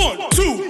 One, two,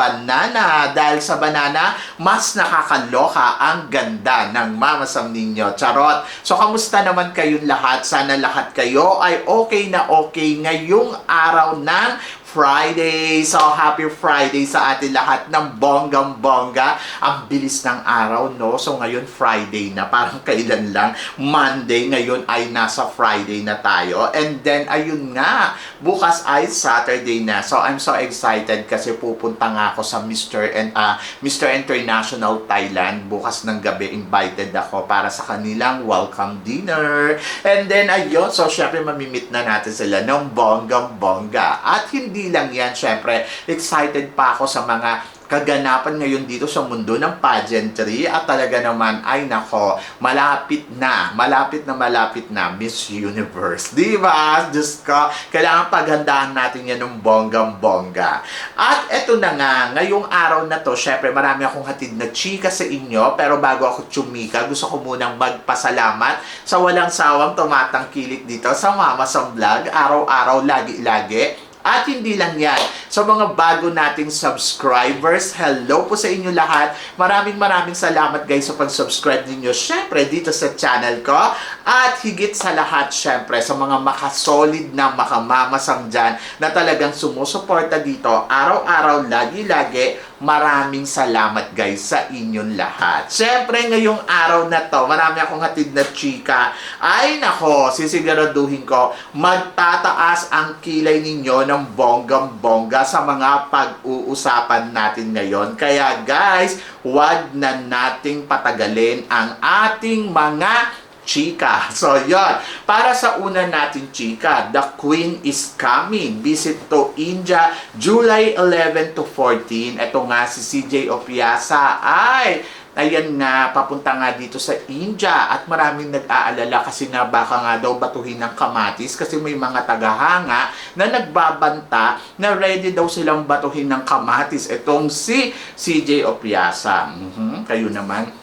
banana. Dahil sa banana, mas nakakaloka ang ganda ng mamasam ninyo. Charot! So, kamusta naman kayong lahat? Sana lahat kayo ay okay na okay ngayong araw ng Friday. So, happy Friday sa atin lahat ng bonggang-bongga. Ang bilis ng araw, no? So, ngayon Friday na. Parang kailan lang. Monday, ngayon ay nasa Friday na tayo. And then, ayun nga, bukas ay Saturday na. So, I'm so excited kasi pupunta nga ako sa Mr. and uh, Mr. International Thailand. Bukas ng gabi, invited ako para sa kanilang welcome dinner. And then, ayun, so syempre mamimit na natin sila ng bonggang-bongga. At hindi lang yan, syempre, excited pa ako sa mga kaganapan ngayon dito sa mundo ng pageantry. At talaga naman ay nako malapit na malapit na malapit na Miss Universe. Di ba? Diyos ko. Kailangan paghandaan natin yan ng bonggang bongga at eto na nga ngayong araw na to syempre marami akong hatid na chika sa inyo. Pero bago ako tsumika gusto ko munang magpasalamat sa walang sawang tumatangkilik dito sa Mama sa Vlog araw-araw lagi-lagi at hindi lang yan, sa mga bago nating subscribers, hello po sa inyo lahat. Maraming maraming salamat guys sa pag-subscribe ninyo. Syempre, dito sa channel ko. At higit sa lahat, syempre, sa mga makasolid na makamamasang dyan na talagang sumusuporta dito, araw-araw, lagi-lagi, maraming salamat guys sa inyong lahat. Syempre, ngayong araw na to, marami akong hatid na chika. Ay nako, sisiguraduhin ko, magtataas ang kilay ninyo ng bonggang-bongga sa mga pag-uusapan natin ngayon. Kaya guys, wag na nating patagalin ang ating mga chika. So, yon. Para sa una natin chika, The Queen is Coming. Visit to India, July 11 to 14. Ito nga si CJ Opiasa ay Ayan nga, papunta nga dito sa India at maraming nag-aalala kasi nga baka nga daw batuhin ng kamatis kasi may mga tagahanga na nagbabanta na ready daw silang batuhin ng kamatis. Itong si CJ Opiasa. Mhm, Kayo naman.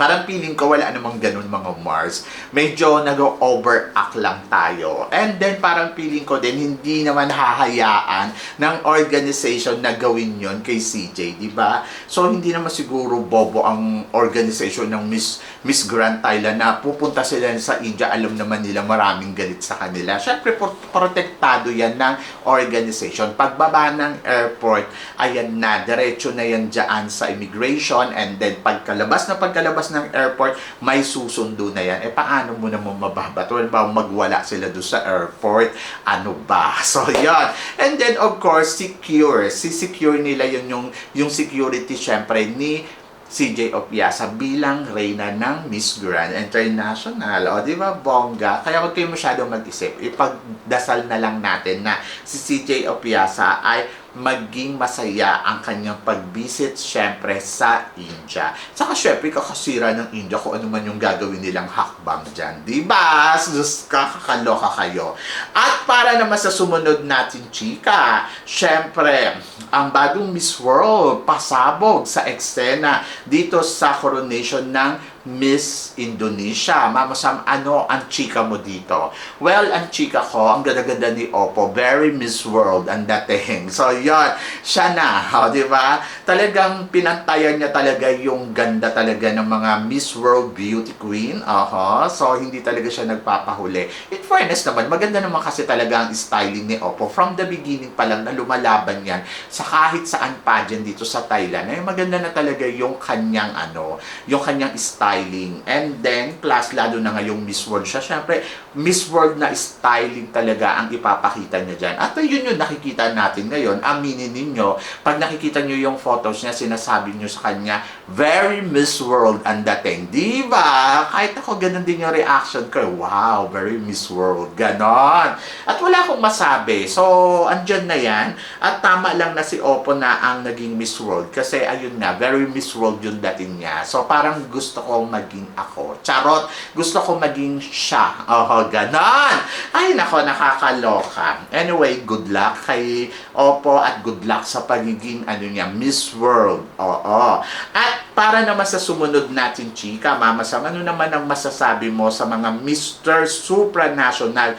Parang feeling ko wala namang ganun mga Mars. Medyo nag-overact lang tayo. And then parang feeling ko din hindi naman hahayaan ng organization na gawin yon kay CJ, di ba? So hindi naman siguro bobo ang organization ng Miss Miss Grand Thailand na pupunta sila sa India, alam naman nila maraming galit sa kanila. Syempre pro- protektado yan ng organization. Pagbaba ng airport, ayan na, diretso na yan dyan sa immigration and then pagkalabas na pagkalabas ng airport, may susundo na yan. Eh, paano mo naman mababato? Ano ba, magwala sila doon sa airport? Ano ba? So, yan. And then, of course, secure. Si secure nila yun yung, yung security, syempre, ni CJ Opiasa bilang reyna ng Miss Grand International. O, di ba, bongga? Kaya huwag kayo masyadong mag-isip. Ipagdasal na lang natin na si CJ Opiasa ay maging masaya ang kanyang pag-visit syempre sa India. Saka syempre kakasira ng India kung ano man yung gagawin nilang hakbang dyan. Di ba? Sus, kakakaloka kayo. At para naman sa sumunod natin, chika, syempre, ang bagong Miss World, pasabog sa eksena dito sa coronation ng Miss Indonesia. Mama Sam, ano ang chika mo dito? Well, ang chika ko, ang ganda-ganda ni Oppo, very Miss World ang dating. So, yon siya na, o, di ba? Talagang pinantayan niya talaga yung ganda talaga ng mga Miss World Beauty Queen. Aha. So, hindi talaga siya nagpapahuli. In fairness naman, maganda naman kasi talaga ang styling ni Oppo. From the beginning pa lang na lumalaban yan sa kahit saan pageant dito sa Thailand. Ay, maganda na talaga yung kanyang ano, yung kanyang styling. And then, plus lalo na ngayong Miss World siya. Siyempre, Miss World na styling talaga ang ipapakita niya dyan. At yun yung nakikita natin ngayon. Aminin ninyo, pag nakikita nyo yung photos niya, sinasabi nyo sa kanya, very Miss World ang dating. Di ba? Kahit ako, ganun din yung reaction ko. Wow, very Miss World. Ganon. At wala akong masabi. So, andyan na yan. At tama lang na si Oppo na ang naging Miss World. Kasi ayun nga, very Miss World yung dating niya. So, parang gusto ko maging ako. Charot, gusto ko maging siya. Oh, ganon. Ay, nako, nakakaloka. Anyway, good luck kay Oppo at good luck sa pagiging ano niya, Miss World. Oo. At para naman sa sumunod natin, chika, Mama Sam, ano naman ang masasabi mo sa mga Mr. Supranational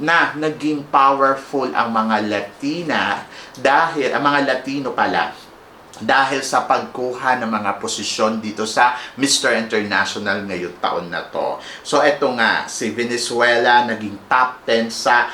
na naging powerful ang mga Latina dahil, ang mga Latino pala, dahil sa pagkuha ng mga posisyon dito sa Mr. International ngayong taon na to. So eto nga, si Venezuela naging top 10 sa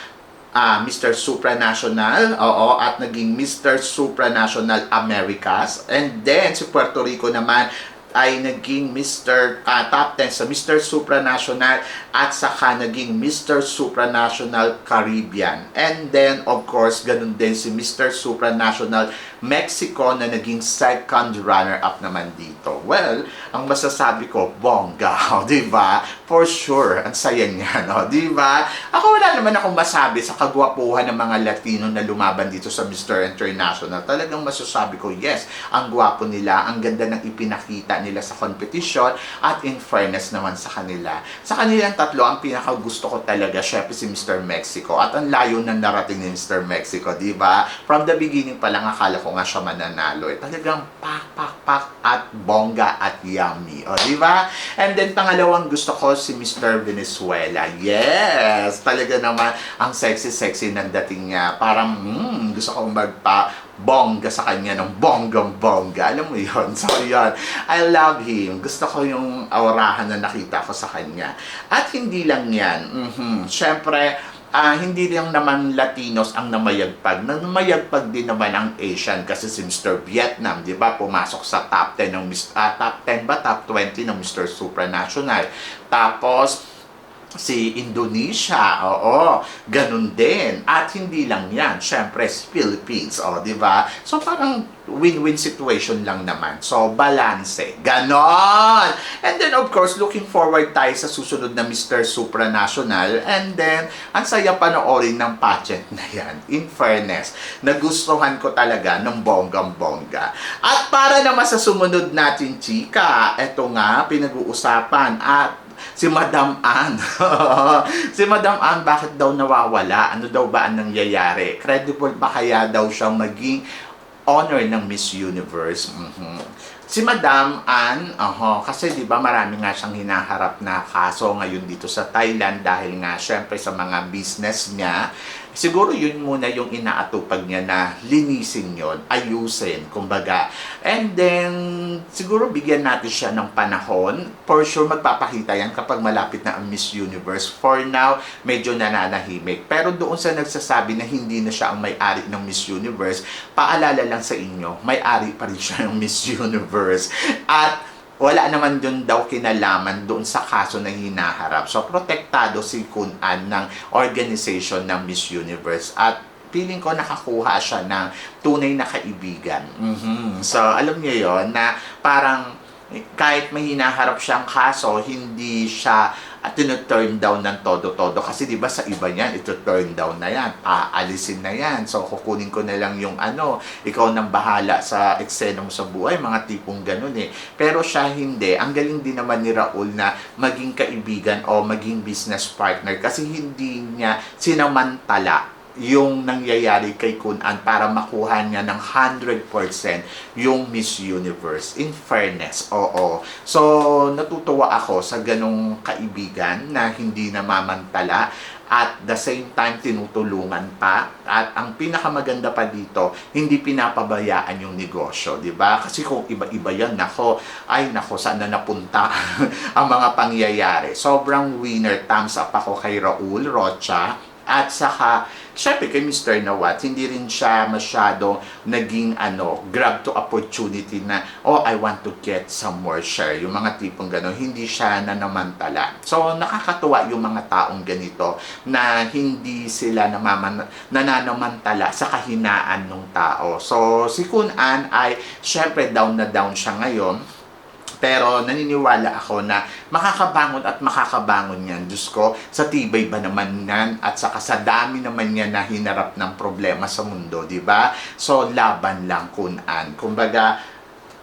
ah, Mr. Supranational, oo, at naging Mr. Supranational Americas. And then si Puerto Rico naman ay naging Mr. ah, top 10 sa Mr. Supranational at saka naging Mr. Supranational Caribbean. And then, of course, ganun din si Mr. Supranational Mexico na naging second runner-up naman dito. Well, ang masasabi ko, bongga, di ba? For sure, ang saya niya, no? di ba? Ako wala naman akong masabi sa kagwapuhan ng mga Latino na lumaban dito sa Mr. International. Talagang masasabi ko, yes, ang gwapo nila, ang ganda ng ipinakita nila sa competition at in fairness naman sa kanila. Sa kanilang tatlo, ang pinakagusto ko talaga, syempre si Mr. Mexico. At ang layo na narating ni Mr. Mexico, di ba? From the beginning pa lang, akala ko nga siya mananalo. Eh, talagang pak, pak, pak at bongga at yummy. O, di ba? And then, pangalawang gusto ko si Mr. Venezuela. Yes! Talaga naman, ang sexy-sexy ng dating niya. Parang, hmm, gusto kong magpa bongga sa kanya ng bonggang bongga. Alam mo yon So, yon I love him. Gusto ko yung aurahan na nakita ko sa kanya. At hindi lang yan. mhm Siyempre, ah, hindi lang naman Latinos ang namayagpag. Namayagpag din naman ang Asian kasi si Mr. Vietnam, di ba, pumasok sa top 10 ng ah, top 10 ba? Top 20 ng Mr. Supranational. Tapos, si Indonesia, oo, ganun din. At hindi lang yan, syempre, Philippines, o, di ba? So, parang win-win situation lang naman. So, balance. Ganon! And then, of course, looking forward tayo sa susunod na Mr. Supranational. And then, ang saya panoorin ng pageant na yan. In fairness, nagustuhan ko talaga ng bonggang-bongga. At para naman sa sumunod natin, chika, eto nga, pinag-uusapan at si Madam Ann. si Madam Ann, bakit daw nawawala? Ano daw ba ang nangyayari? Credible ba kaya daw siyang maging honor ng Miss Universe? Mhm. Si Madam Ann, aho, kasi 'di ba marami nga siyang hinaharap na kaso ngayon dito sa Thailand dahil nga syempre sa mga business niya. Siguro yun muna yung inaatupag niya na linisin yon, ayusin, kumbaga. And then, siguro bigyan natin siya ng panahon. For sure, magpapakita yan kapag malapit na ang Miss Universe. For now, medyo nananahimik. Pero doon sa nagsasabi na hindi na siya ang may-ari ng Miss Universe, paalala lang sa inyo, may-ari pa rin siya ng Miss Universe. At wala naman dun daw kinalaman doon sa kaso na hinaharap. So, protektado si Kun An ng organization ng Miss Universe. At feeling ko nakakuha siya ng tunay na kaibigan. Mhm. So, alam niyo yon na parang kahit may hinaharap siyang kaso, hindi siya at turn down ng todo-todo. Kasi di ba sa iba niyan, ito turn down na yan, aalisin na yan. So kukunin ko na lang yung ano, ikaw nang bahala sa eksena mo sa buhay, mga tipong ganun eh. Pero siya hindi. Ang galing din naman ni Raul na maging kaibigan o maging business partner kasi hindi niya sinamantala yung nangyayari kay Kun An para makuha niya ng 100% yung Miss Universe. In fairness, oo. So, natutuwa ako sa ganong kaibigan na hindi namamantala at the same time tinutulungan pa at ang pinakamaganda pa dito hindi pinapabayaan yung negosyo di ba kasi kung iba-iba yan nako ay nako saan na napunta ang mga pangyayari sobrang winner thumbs up ako kay Raul Rocha At saka, syempre kay Mr. Nawat, hindi rin siya masyadong naging ano, grab to opportunity na, oh, I want to get some more share. Yung mga tipong gano'n, hindi siya nanamantala. So, nakakatuwa yung mga taong ganito na hindi sila namaman, nananamantala sa kahinaan ng tao. So, si Kun An ay, syempre, down na down siya ngayon. Pero naniniwala ako na makakabangon at makakabangon yan. Diyos ko, sa tibay ba naman yan? At sa dami naman yan na hinarap ng problema sa mundo, di ba? So, laban lang kunan. Kumbaga,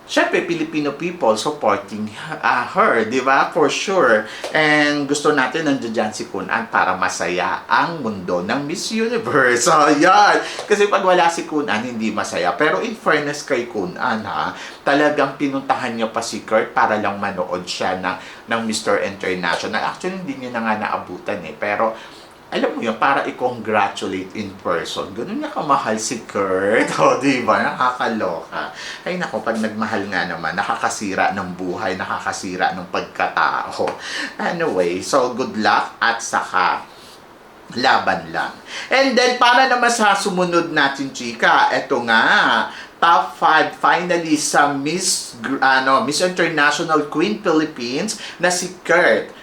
Siyempre, Filipino people supporting uh, her, di ba? For sure. And gusto natin nandiyan si Kunan para masaya ang mundo ng Miss Universe. So, yan. Kasi pag wala si Kunan, hindi masaya. Pero in fairness kay Kunan, ha, talagang pinuntahan niya pa si Kurt para lang manood siya ng, ng Mr. International. Actually, hindi niya na nga naabutan eh. Pero, alam mo yun, para i-congratulate in person. Ganun niya kamahal si Kurt. O, di ba? Nakakaloka. Ay, nako, pag nagmahal nga naman, nakakasira ng buhay, nakakasira ng pagkatao. Anyway, so good luck at saka laban lang. And then, para naman sa sumunod natin, chika, eto nga, top 5 finally sa Miss ano Miss International Queen Philippines na si Kurt.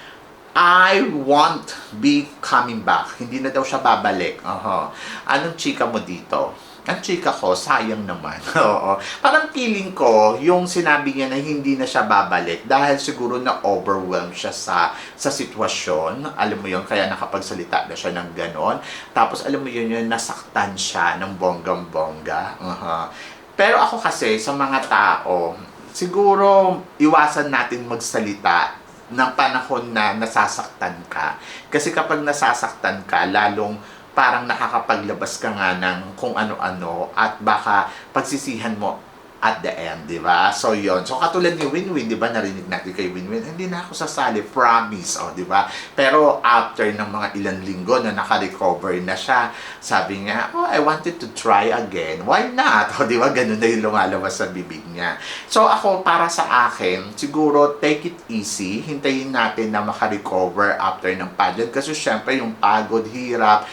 I won't be coming back. Hindi na daw siya babalik. Oho. Anong chika mo dito? Ang chika ko, sayang naman. Oo. Parang feeling ko, yung sinabi niya na hindi na siya babalik dahil siguro na overwhelmed siya sa sa sitwasyon. Alam mo yun, kaya nakapagsalita na siya ng ganon. Tapos alam mo yun, yun nasaktan siya ng bonggang-bongga. Aha. Pero ako kasi, sa mga tao, siguro iwasan natin magsalita ng panahon na nasasaktan ka. Kasi kapag nasasaktan ka, lalong parang nakakapaglabas ka nga ng kung ano-ano at baka pagsisihan mo at the end, di ba? So, yon So, katulad ni Winwin, di ba, narinig natin kay Winwin, hindi na ako sasali, promise, oh, di ba? Pero after ng mga ilang linggo na naka-recover na siya, sabi niya, oh, I wanted to try again. Why not? O, di ba, ganun na yung lumalabas sa bibig niya. So, ako, para sa akin, siguro, take it easy. Hintayin natin na maka-recover after ng pageant. Kasi, syempre, yung pagod, hirap,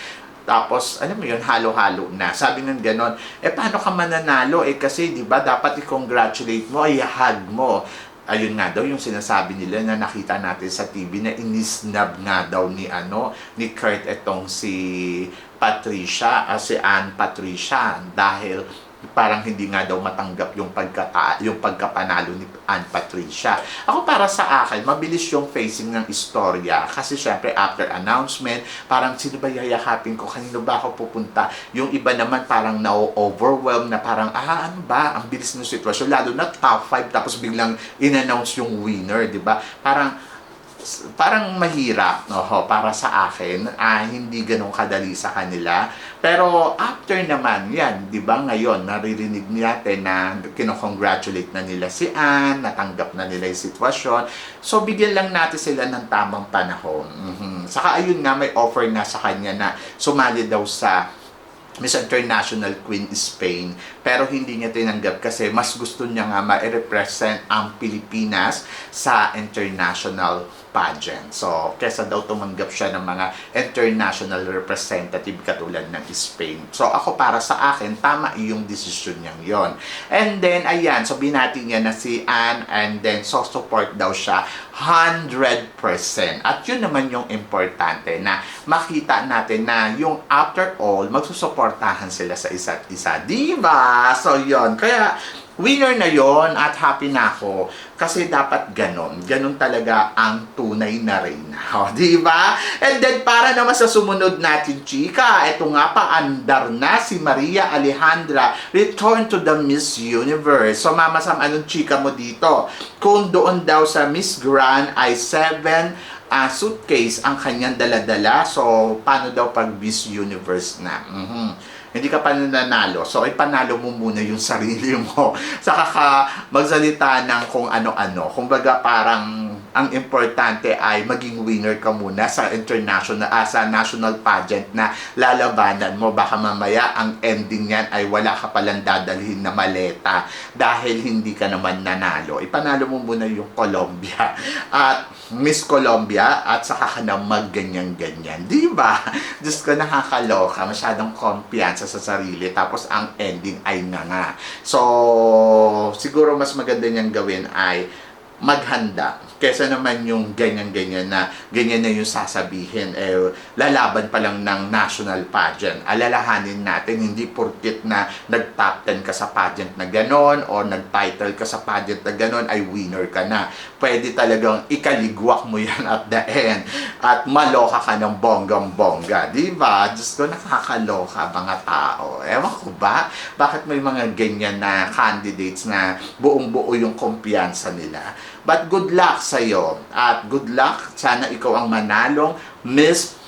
tapos, alam mo yun, halo-halo na. Sabi ng ganon, eh paano ka mananalo? Eh kasi, di ba, dapat i-congratulate mo, ay hug mo. Ayun nga daw yung sinasabi nila na nakita natin sa TV na inisnab nga daw ni ano ni Kurt etong si Patricia, ah, si Ann Patricia dahil parang hindi nga daw matanggap yung pagkata yung pagkapanalo ni Ann Patricia. Ako para sa akin, mabilis yung facing ng istorya kasi syempre after announcement, parang sino ba yayakapin ko, kanino ba ako pupunta? Yung iba naman parang na-overwhelm na parang ah ano ba, ang bilis ng sitwasyon lalo na top 5 tapos biglang in-announce yung winner, 'di ba? Parang parang mahirap no para sa akin. Ah, hindi ganun kadali sa kanila. Pero after naman yan di ba ngayon naririnig natin na kinocongratulate na nila si Ann natanggap na nila yung sitwasyon. So bigyan lang natin sila ng tamang panahon. Mhm. saka ayun nga may offer na sa kanya na sumali daw sa Miss International Queen Spain. Pero hindi niya tinanggap kasi mas gusto niya nga ma-represent ang Pilipinas sa international pageant. So, kesa daw tumanggap siya ng mga international representative katulad ng Spain. So, ako para sa akin, tama yung decision niyang yon. And then, ayan, so binati niya na si Anne and then so support daw siya 100%. At yun naman yung importante na makita natin na yung after all, magsusuportahan sila sa isa't isa. Di ba? So, yon Kaya, winner na yon at happy na ako kasi dapat ganon. Ganon talaga ang tunay na reyna. O, di ba? And then, para naman sa sumunod natin, chika, eto nga pa, andar na si Maria Alejandra, return to the Miss Universe. So, mama Sam, anong chika mo dito? Kung doon daw sa Miss Grand ay 7 ah, suitcase ang kanyang daladala. So, paano daw pag Miss Universe na? Mhm hindi ka pa nanalo. So, ipanalo mo muna yung sarili mo. Saka ka magsalita ng kung ano-ano. Kumbaga parang ang importante ay maging winner ka muna sa international, ah, sa national pageant na lalabanan mo. Baka mamaya ang ending niyan ay wala ka palang dadalhin na maleta dahil hindi ka naman nanalo. Ipanalo mo muna yung Colombia. At Miss Colombia at saka ka na magganyan-ganyan. Di ba? Diyos ko, nakakaloka. Masyadong kumpiyansa sa sarili. Tapos ang ending ay nga nga. So, siguro mas maganda niyang gawin ay maghanda kesa naman yung ganyan-ganyan na ganyan na yung sasabihin eh lalaban pa lang ng national pageant. Alalahanin natin hindi porkit na nag-top 10 ka sa pageant na ganon o nag-title ka sa pageant na ganon ay winner ka na. Pwede talagang ikaligwak mo yan at the end at maloka ka ng bonggang-bongga di ba? Diyos ko nakakaloka mga tao. Ewan ko ba? Bakit may mga ganyan na candidates na buong-buo yung kumpiyansa nila But good luck sa iyo at good luck. Sana ikaw ang manalong Miss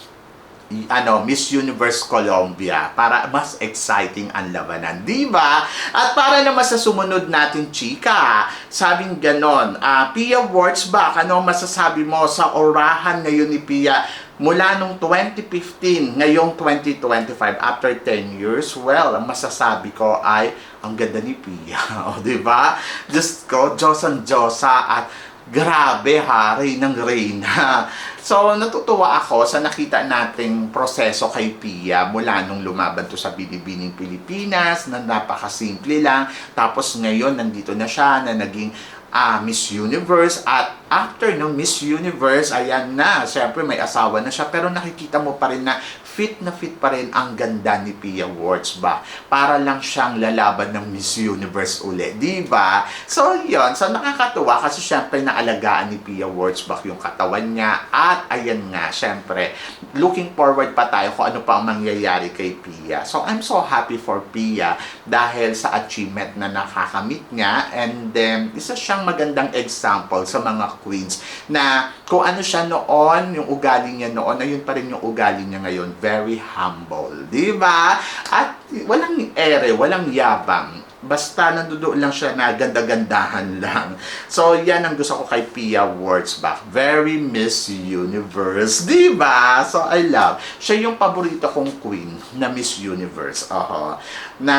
ano, Miss Universe Colombia para mas exciting ang labanan, di ba? At para naman sa sumunod natin, chika, sabing ganon, ah, Pia Wurtzbach, ano ang masasabi mo sa orahan ngayon ni Pia mula nung 2015, ngayong 2025, after 10 years, well, ang masasabi ko ay, ang ganda ni Pia, o, di ba? Diyos ko, Diyos ang Diyosa at grabe hari ng Reyna. So, natutuwa ako sa nakita nating proseso kay Pia mula nung lumaban to sa Binibining Pilipinas na napakasimple lang. Tapos ngayon, nandito na siya na naging ah, Miss Universe. At after ng Miss Universe, ayan na, syempre may asawa na siya pero nakikita mo pa rin na fit na fit pa rin ang ganda ni Pia Wurtzbach. Para lang siyang lalaban ng Miss Universe uli, di ba? So, yun. So, nakakatuwa kasi syempre naalagaan ni Pia Wurtzbach yung katawan niya at ayan nga, syempre, looking forward pa tayo kung ano pa ang mangyayari kay Pia. So, I'm so happy for Pia dahil sa achievement na nakakamit niya and then, isa siyang magandang example sa mga queens na kung ano siya noon, yung ugali niya noon, ayun pa rin yung ugali niya ngayon. Very humble. Di ba? At walang ere, walang yabang. Basta nandoon lang siya na ganda-gandahan lang. So, yan ang gusto ko kay Pia Wurtzbach. Very Miss Universe. Di ba? So, I love. Siya yung paborito kong queen na Miss Universe. Oho. Na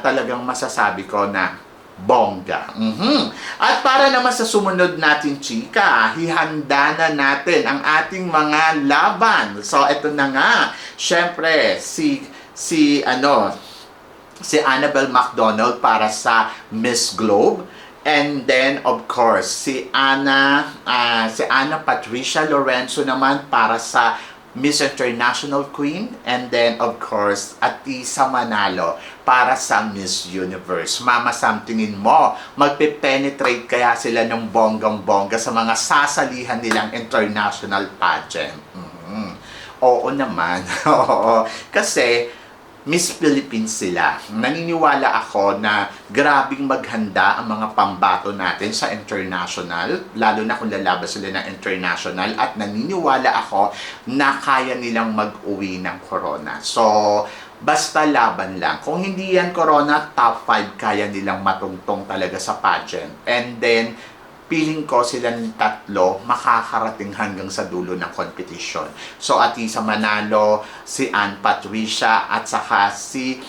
talagang masasabi ko na bongga. Mhm. At para naman sa sumunod natin, chika, hihanda na natin ang ating mga laban. So, ito na nga. Siyempre, si, si, ano, si Annabelle McDonald para sa Miss Globe. And then, of course, si Anna, ah, si Anna Patricia Lorenzo naman para sa Miss International Queen. And then, of course, Atisa Manalo para sa Miss Universe. Mama, somethingin mo, magpe-penetrate kaya sila ng bonggang-bongga sa mga sasalihan nilang international pageant. Mhm. Oo naman. Oo. Kasi, Miss Philippines sila. Naniniwala ako na grabing maghanda ang mga pambato natin sa international, lalo na kung lalaban sila ng international at naniniwala ako na kaya nilang mag-uwi ng corona. So, basta laban lang. Kung hindi yan corona, top 5 kaya nilang matungtong talaga sa pageant. And then, feeling ko silang tatlo makakarating hanggang sa dulo ng competition. So, Atisa Manalo, si Ann Patricia, at saka si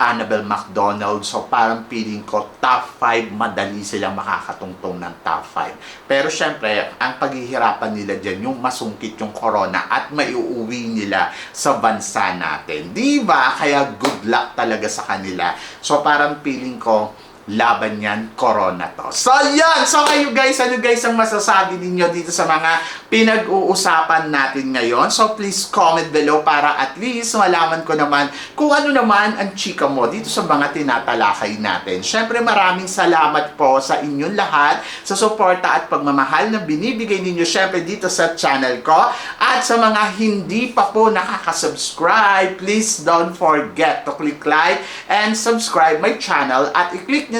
Annabelle McDonald. So, parang feeling ko top 5, madali silang makakatungtong ng top 5. Pero syempre, ang paghihirapan nila dyan, yung masungkit yung corona at maiuwi nila sa bansa natin. Di ba? Kaya good luck talaga sa kanila. So, parang feeling ko, laban yan, corona to. So, yan! So, kayo guys, ano guys ang masasabi ninyo dito sa mga pinag-uusapan natin ngayon? So, please comment below para at least malaman ko naman kung ano naman ang chika mo dito sa mga tinatalakay natin. Siyempre, maraming salamat po sa inyong lahat sa suporta at pagmamahal na binibigay ninyo siyempre dito sa channel ko. At sa mga hindi pa po nakaka-subscribe, please don't forget to click like and subscribe my channel at i-click nyo